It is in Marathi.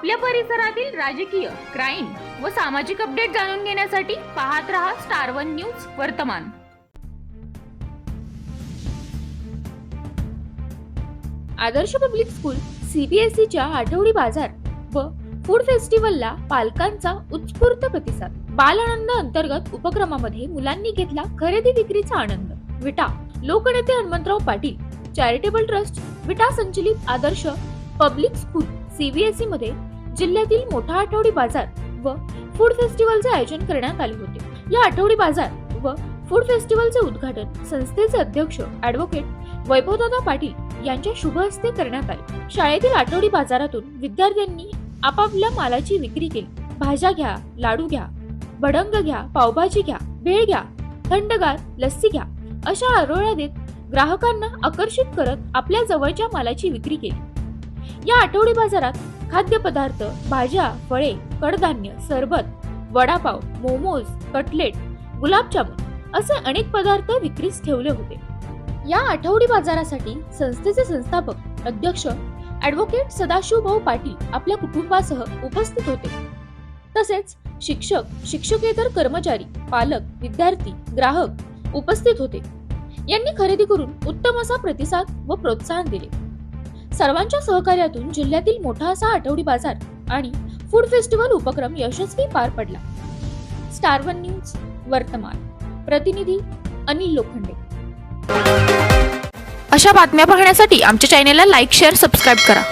आपल्या परिसरातील राजकीय क्राईम व सामाजिक अपडेट जाणून घेण्यासाठी पाहत रहा स्टार वन न्यूज वर्तमान. आदर्श पब्लिक स्कूल सीबीएसईच्या आठवडी बाजार व फूड फेस्टिवलला पालकांचा उत्स्फूर्त प्रतिसाद. बाल आनंद अंतर्गत उपक्रमामध्ये मुलांनी घेतला खरेदी विक्रीचा आनंद. विटा लोकनेते हनुमंतराव पाटील चॅरिटेबल ट्रस्ट विटा संचलित आदर्श पब्लिक स्कूल सीबीएसई मध्ये जिल्ह्यातील मोठा आठवडी बाजार व फूड फेस्टिवलचे आयोजन करण्यात आले होते. या आठवडी बाजार व फूड फेस्टिवलचे उद्घाटन संस्थेचे अध्यक्ष ॲडव्होकेट वैभवदादा पाटील यांच्या शुभ हस्ते करण्यात आले. शाळेतील आठवडी बाजारातून विद्यार्थ्यांनी आपापल्या मालाची विक्री केली. भाज्या घ्या लाडू घ्या भडंग घ्या पावभाजी घ्या भेळ घ्या थंडगार लस्सी घ्या अशा आरोळ्या देत ग्राहकांना आकर्षित करत आपल्या जवळच्या मालाची विक्री केली. या आठवडी बाजारात खाद्यपदार्थ भाज्या फळे कडधान्य सरबत वडापाव मोमोज कटलेट गुलाबजामुन असे अनेक पदार्थ विक्रीस ठेवले होते. या आठवडी बाजारासाठी संस्थेचे संस्थापक अध्यक्ष ॲडव्होकेट सदाशिवभाऊ पाटील आपल्या कुटुंबासह उपस्थित होते. तसेच शिक्षक शिक्षकेतर कर्मचारी पालक विद्यार्थी ग्राहक उपस्थित होते. यांनी खरेदी करून उत्तम असा प्रतिसाद व प्रोत्साहन दिले. सर्वांच्या सहकार्यातून जिल्ह्यातील मोठा असा आठवडी बाजार आणि फूड फेस्टिवल उपक्रम यशस्वी पार पडला. स्टार वन न्यूज वर्तमान. प्रतिनिधी अनिल लोखंडे. अशा बातम्या पाहण्यासाठी आमच्या चॅनेलला लाईक शेअर सबस्क्राईब करा.